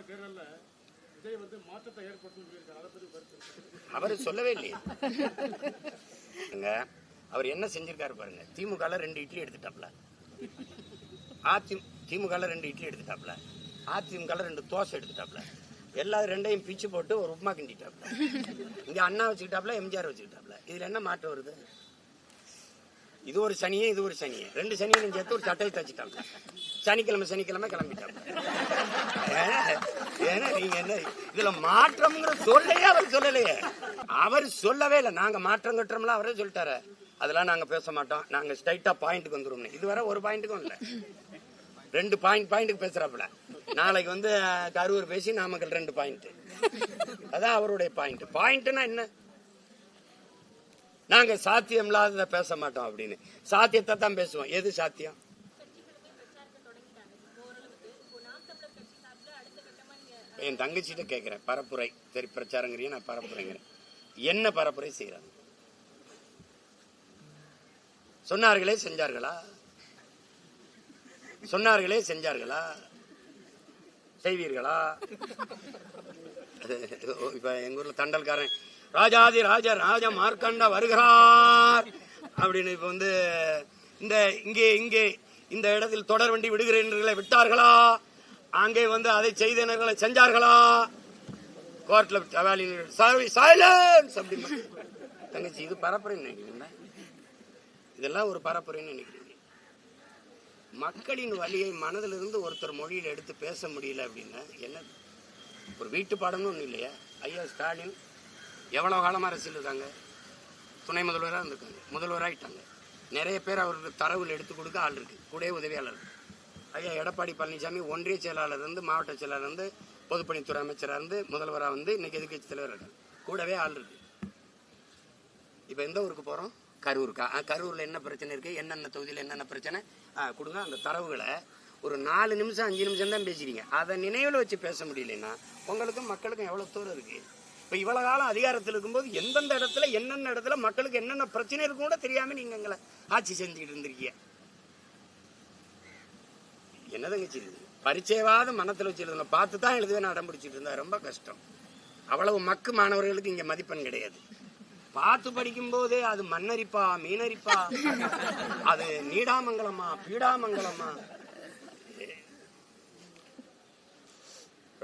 ஆறு பேரல்ல விஜய் வந்து மாற்றத்தை ஏற்படுத்தும் சொல்லியிருக்காரு அதை கருத்து அவர் சொல்லவே இல்லையே. அவர் என்ன செஞ்சிருக்காரு பாருங்க. திமுக ரெண்டு இட்லி எடுத்துட்டாப்ல. அதி திமுக ரெண்டு இட்லி எடுத்துட்டாப்ல. அதிமுக ரெண்டு தோசை எடுத்துட்டாப்ல. எல்லா ரெண்டையும் பிச்சு போட்டு ஒரு உப்புமா கிண்டிட்டாப்ல. இங்க அண்ணா வச்சுக்கிட்டாப்ல எம்ஜிஆர் வச்சுக்கிட்டாப்ல. இதுல என்ன மாற்றம் வருது? இது ஒரு சனியே இது ஒரு சனியே. ரெண்டு சனியும் சேர்த்து ஒரு சட்டையை தச்சுட்டாங்க. சனிக்கிழமை சனிக்கிழமை கிளம்பிட்டாங்க. ஏன்னா- நீங்க என்ன இதுல மாற்றம்ங்கிற சொல்லையே அவர் சொல்லலையே. அவர் சொல்லவே இல்லை. நாங்க மாற்றம் கட்டுறோம்ல அவரே சொல்லிட்டாரு. அதெல்லாம் நாங்க பேச மாட்டோம். நாங்க ஸ்ட்ரைட்டா பாயிண்ட்டுக்கு வந்துருவோம் இதுவரை ஒரு பாயிண்ட்டுக்கும் இல்லை. ரெண்டு பாயிண்ட் பாயிண்ட்டுக்கு பேசுறாப்புல. நாளைக்கு வந்து கரூர் பேசி நாமக்கல் ரெண்டு பாயிண்ட் அதான் அவருடைய பாயிண்ட் பாயிண்ட்னா என்ன? நாங்க சாத்தியம் இல்லாதத பேச மாட்டோம் அப்படின்னு. சாத்தியத்தை தான் பேசுவோம். எது சாத்தியம்? என் தங்கச்சிட்ட கேட்கிறேன் பரப்புரை. சரி பிரச்சாரங்கிறிய நான் பரப்புரைங்கிறேன். என்ன பரப்புரை செய்யறாங்க சொன்னார்களே செஞ்சார்களா? சொன்னார்களே செஞ்சார்களா? செய்வீர்களா? இப்ப எங்க ஊர்ல தண்டல்காரன் ராஜாதி ராஜ ராஜ மார்க்கண்டா வருகிறார். அப்படின்னு இப்ப வந்து இந்த இங்கே இங்கே இந்த இடத்தில் தொடர் வண்டி விடுகிறீர்களை விட்டார்களா? அங்கே வந்து அதை செய்தனர்களை செஞ்சார்களா? கோர்ட்ல சைலன்ஸ் அப்படின்னு. தங்கச்சி இது பரப்புரைன்னு நினைக்கிறீங்க இதெல்லாம் ஒரு பரப்புரைன்னு நினைக்கிறீங்க. மக்களின் வழியை மனதிலிருந்து ஒருத்தர் மொழியில் எடுத்து பேச முடியல அப்படின்னா என்ன? ஒரு வீட்டு பாடம்னு ஒன்றும் இல்லையா? ஐயா ஸ்டாலின் எவ்வளோ காலமாக அரசியல் இருக்காங்க? துணை முதல்வராக இருந்திருக்காங்க. முதல்வராகிட்டாங்க நிறைய பேர் அவருக்கு தரவுகள் எடுத்து கொடுக்க ஆள் இருக்குது கூட உதவியாளர். ஐயா எடப்பாடி பழனிசாமி ஒன்றிய செயலாளர் இருந்து மாவட்ட செயலாளர் இருந்து பொதுப்பணித்துறை அமைச்சராக இருந்து முதல்வராக வந்து இன்றைக்கி எதிர்கட்சி தலைவர் இருக்காங்க கூடவே ஆள் இருக்கு. இப்போ எந்த ஊருக்கு போகிறோம் கரூருக்கா? கரூரில் என்ன பிரச்சனை இருக்குது என்னென்ன தொகுதியில் என்னென்ன பிரச்சனை? ஆ, கொடுங்க அந்த தரவுகளை. ஒரு நாலு நிமிஷம் அஞ்சு நிமிஷம் தான் பேசுறீங்க அதை நினைவில் வச்சு பேச முடியலன்னா உங்களுக்கும் மக்களுக்கும் எவ்வளோ தூரம் இருக்குது இப்போ இவ்வளோ காலம் அதிகாரத்தில் இருக்கும்போது எந்தெந்த இடத்துல என்னென்ன இடத்துல மக்களுக்கு என்னென்ன பிரச்சனை இருக்கும் கூட தெரியாமல் நீங்கள் எங்களை ஆட்சி செஞ்சுக்கிட்டு இருந்திருக்கீங்க. என்னதங்கச்சி இது பரிச்சயவாத மனத்தில் வச்சு பார்த்து தான் எழுதுவேன் அடம் பிடிச்சிட்டு இருந்தா ரொம்ப கஷ்டம். அவ்வளவு மக்கு மாணவர்களுக்கு இங்க மதிப்பெண் கிடையாது. பார்த்து படிக்கும் போதே அது மண்ணரிப்பா மீனரிப்பா அது நீடாமங்கலமா பீடாமங்கலமா?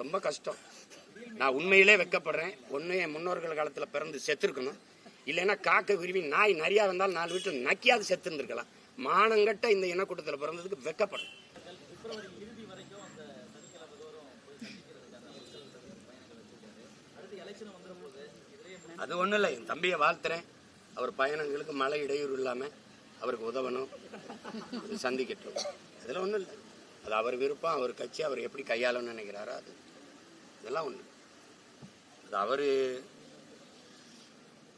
ரொம்ப கஷ்டம். நான் உண்மையிலே வெக்கப்படுறேன். ஒன்று என் முன்னோர்கள் காலத்தில் பிறந்து செத்துருக்கணும். இல்லைன்னா காக்க குருவி நாய் நிறையா வந்தால் நாலு வீட்டில் நக்கியாவது செத்து இருந்திருக்கலாம் மானங்கட்ட இந்த இனக்கூட்டத்தில் பிறந்ததுக்கு வெக்கப்படுறேன் அது ஒன்றும் இல்லை. என் தம்பியை வாழ்த்துறேன். அவர் பயணங்களுக்கு மழை இடையூறு இல்லாமல் அவருக்கு உதவணும். சந்திக்கட்டும். அதில் ஒன்றும் இல்லை. அது அவர் விருப்பம் அவர் கட்சி அவர் எப்படி கையாளணும்னு நினைக்கிறாரோ அது. இதெல்லாம் ஒன்று அது அவர்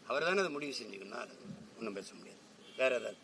அவர் தானே அதை முடிவு செஞ்சுக்கணும் அது ஒன்றும் பேச முடியாது. வேற ஏதாவது